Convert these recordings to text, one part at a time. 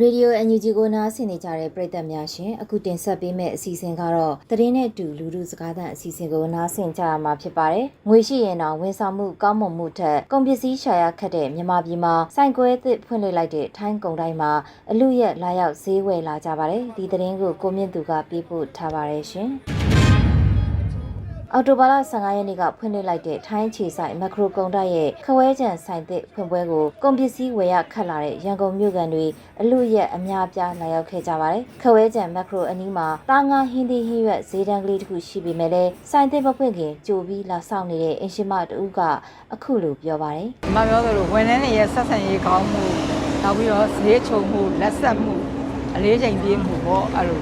ရေဒီယိုအန်ယူဂျီကိုနားဆင်နေကြတဲ့ပရိသတ်များရှင်အခုတင်ဆက်ပေးမယ့်အစီအစဉ်ကတော့သတင်းနဲ့အတူလူလူစကားသံအစီအစဉ်ကိုနားဆင်ကြရမှာဖြစ်ပါတယ်။ငွေရှိရင်တော့ဝန်ဆောင်မှုကောင်းမွန်မှုထက်ကုန်ပစ္စည်းရှာရခတ်တဲ့မြန်မာပြည်မှာစိုင်ကွဲသစ်ဖွင့်လှစ်လိုက်တဲ့ထိုင်းကုန်တိုင်းမှာအလူရက်လာရောက်ဈေးဝယ်လာကြပါတယ်။ဒီသတင်းကိုကိုမြင့်သူကပေးပို့ထားပါတယ်ရှင်။ အော်တိုဘာလ15ရက်နေ့ကဖွင့်လှစ်လိုက်တဲ့ထိုင်းခြေဆိုင်မက်ခရိုကုံတိုက်ရဲ့ခဝဲကြံဆိုင်သစ်ဖွင့်ပွဲကိုကုန်ပစ္စည်းဝယ်ရခတ်လာတဲ့ရန်ကုန်မြို့ကန်တွေအလူရက်အများအပြားလာရောက်ခဲ့ကြပါတယ်။ခဝဲကြံမက်ခရိုအနီးမှာတာငါဟင်းသီးဟင်းရွက်ဈေးတန်းကလေးတစ်ခုရှိပေမဲ့လည်းဆိုင်သစ်မဖွင့်ခင်ကြိုပြီးလာဆောင်နေတဲ့အင်ရှင်မတူကအခုလိုပြောပါတယ်ဒီမှာပြောသလိုဝန်ထမ်းတွေရဲ့ဆက်ဆံရေးကောင်းမှုနောက်ပြီးတော့ဈေးချုံမှုလက်ဆက်မှုအလေးချိန်ပြေးမှုပေါ့အဲ့လို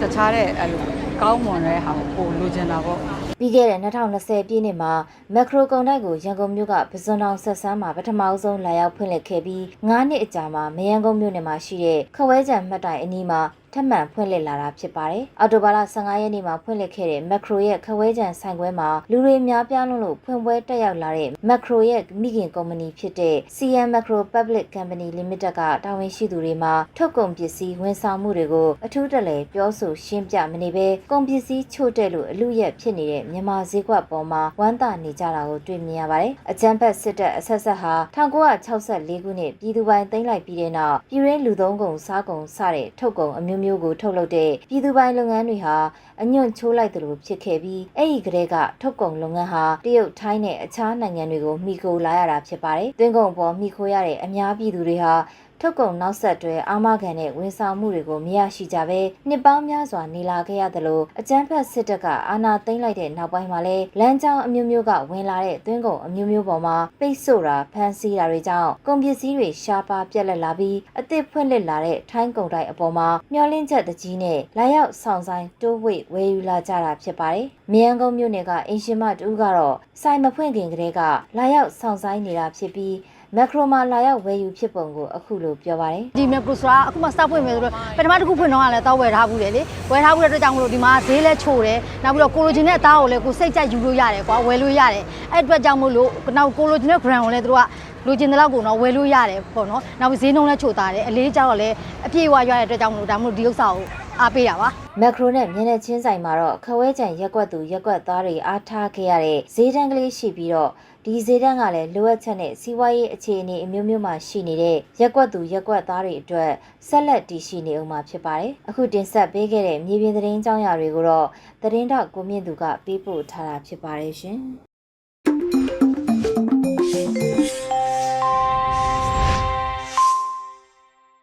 တခြားတဲ့အဲ့လိုကောင်းမွန်တဲ့ဟာကိုပိုလိုချင်တာပေါ့။ ပြီးခဲ့တဲ့2020ပြည့်နှစ်မှာမက်ခရိုကုံတိုက်ကိုရန်ကုန်မြို့ကပဇွန်တောင်ဆက်ဆန်းမှာပထမအဆုံးလာရောက်ဖွင့်လှစ်ခဲ့ပြီး9နှစ်အကြာမှာမရန်ကုန်မြို့နယ်မှာရှိတဲ့ခဝဲကြံမှတ်တိုင်အနီးမှာထပ်မံဖွင့်လှစ်လာတာဖြစ်ပါတယ်။အော်တိုဘာလ15ရက်နေ့မှာဖွင့်လှစ်ခဲ့တဲ့မက်ခရိုရဲ့ခဝဲကြံဆိုင်ခွဲမှာလူတွေများပြားလွန်းလို့ဖွင့်ပွဲတက်ရောက်လာတဲ့မက်ခရိုရဲ့မိခင်ကုမ္ပဏီဖြစ်တဲ့ CM Macro Public Company Limited ကတာဝန်ရှိသူတွေမှာထုတ်ကုန်ပစ္စည်းဝန်ဆောင်မှုတွေကိုအထူးတလဲပြောဆိုရှင်းပြမနေဘဲကုန်ပစ္စည်းချို့တဲ့လို့အလူရက်ဖြစ်နေတဲ့မြန်မာဈေးကွက်ပေါ်မှာဝမ်းသာနေကြတာကိုတွေ့မြင်ရပါတယ်။အကြမ်းဖက်စစ်တပ်အဆက်ဆက်ဟာ1964ခုနှစ်ပြည်သူပိုင်သိမ်းလိုက်ပြီးတဲ့နောက်ပြည်ရင်းလူသုံးကုန်စားကုန်စတဲ့ထုတ်ကုန်အမျိုးမျိုးကိုထုတ်လုပ်တဲ့ပြည်သူပိုင်လုပ်ငန်းတွေဟာအညွန့်ချိုးလိုက်သလိုဖြစ်ခဲ့ပြီးအဲ့ဒီကလေးကထုတ်ကုန်လုပ်ငန်းဟာတရုတ်ထိုင်းနဲ့အခြားနိုင်ငံတွေကိုမှီခိုလာရတာဖြစ်ပါတယ်။သွင်းကုန်ပေါ်မှီခိုရတဲ့အများပြည်သူတွေဟာ ထုတ်ကုန်နောက်ဆက်တွဲအာမခံတဲ့ဝန်ဆောင်မှုတွေကိုမရရှိကြဘဲနှစ်ပေါင်းများစွာနေလာခဲ့ရသလိုအကြမ်းဖက်စစ်တပ်ကအာဏာသိမ်းလိုက်တဲ့နောက်ပိုင်းမှာလည်းလမ်းကြောင်းအမျိုးမျိုးကဝင်လာတဲ့သွင်းကုန်အမျိုးမျိုးပေါ်မှာပိတ်ဆို့တာဖမ်းဆီးတာတွေကြောင့်ကုန်ပစ္စည်းတွေရှားပါပြက်လက်လာပြီးအသစ်ဖွင့်လှစ်လာတဲ့ထိုင်းကုန်တိုက်အပေါ်မှာမျောလင့်ချက်တကြီးနဲ့လာရောက်ဆောင်ဆိုင်တိုးဝိတ်ဝယ်ယူလာကြတာဖြစ်ပါတယ်။မြန်ကုန်းမြို့နယ်ကအင်ရှင်မတူကတော့ဆိုင်မဖွင့်ခင်ကတည်းကလာရောက်ဆောင်ဆိုင်နေတာဖြစ်ပြီး မက်ခရိုမာလာရောက်ဝယ်ယူဖြစ်ပုံကိုအခုလိုပြောပါတယ်ဒီမက်ပရိုဆိုတာအခုမှစဖွင့်မယ်ဆိုတော့ပထမတစ်ခုဖွင့်တော့ကလည်းတောက်ဝယ်ထားဘူးလေလေဝယ်ထားဘူးတဲ့အတွက်ကြောင့်မလို့ဒီမှာဈေးလဲချို့တယ်နောက်ပြီးတော့ကိုလိုချင်တဲ့အသားကိုလည်းကိုစိတ်ကြိုက်ယူလို့ရတယ်ကွာဝယ်လို့ရတယ်အဲ့အတွက်ကြောင့်မို့လို့နောက်ကိုလိုချင်တဲ့ brand ကိုလည်းသူတို့ကလိုချင်တဲ့လောက်ကိုတော့ဝယ်လို့ရတယ်ပေါ့နော်နောက်ပြီးဈေးနှုန်းလည်းချို့သားတယ်အလေးကြောက်တော့လည်းအပြည့်အဝရတဲ့အတွက်ကြောင့်မလို့ဒါမှမဟုတ်ဒီဥစ္စာကိုအားပေးတာပါမက်ခရိုနဲ့မျက်နှာချင်းဆိုင်မှာတော့ခဝဲကြံရက်ကွက်သူရက်ကွက်သားတွေအားထားခဲ့ရတဲ့ဈေးတန်းကလေးရှိပြီးတော့ ဒီဈေးတန်းကလည်းလိုအပ်ချက်နဲ့စီးပွားရေးအခြေအနေအမျိုးမျိုးမှာရှိနေတဲ့ရက်ကွက်သူရက်ကွက်သားတွေအတွက်ဆက်လက်တည်ရှိနေအောင်မှာဖြစ်ပါတယ်။အခုတင်ဆက်ပေးခဲ့တဲ့မြေပြင်သတင်းကြောင်းရာတွေကိုတော့သတင်းတောက်ကိုမြင့်သူကပေးပို့ထားတာဖြစ်ပါတယ်ရှင်။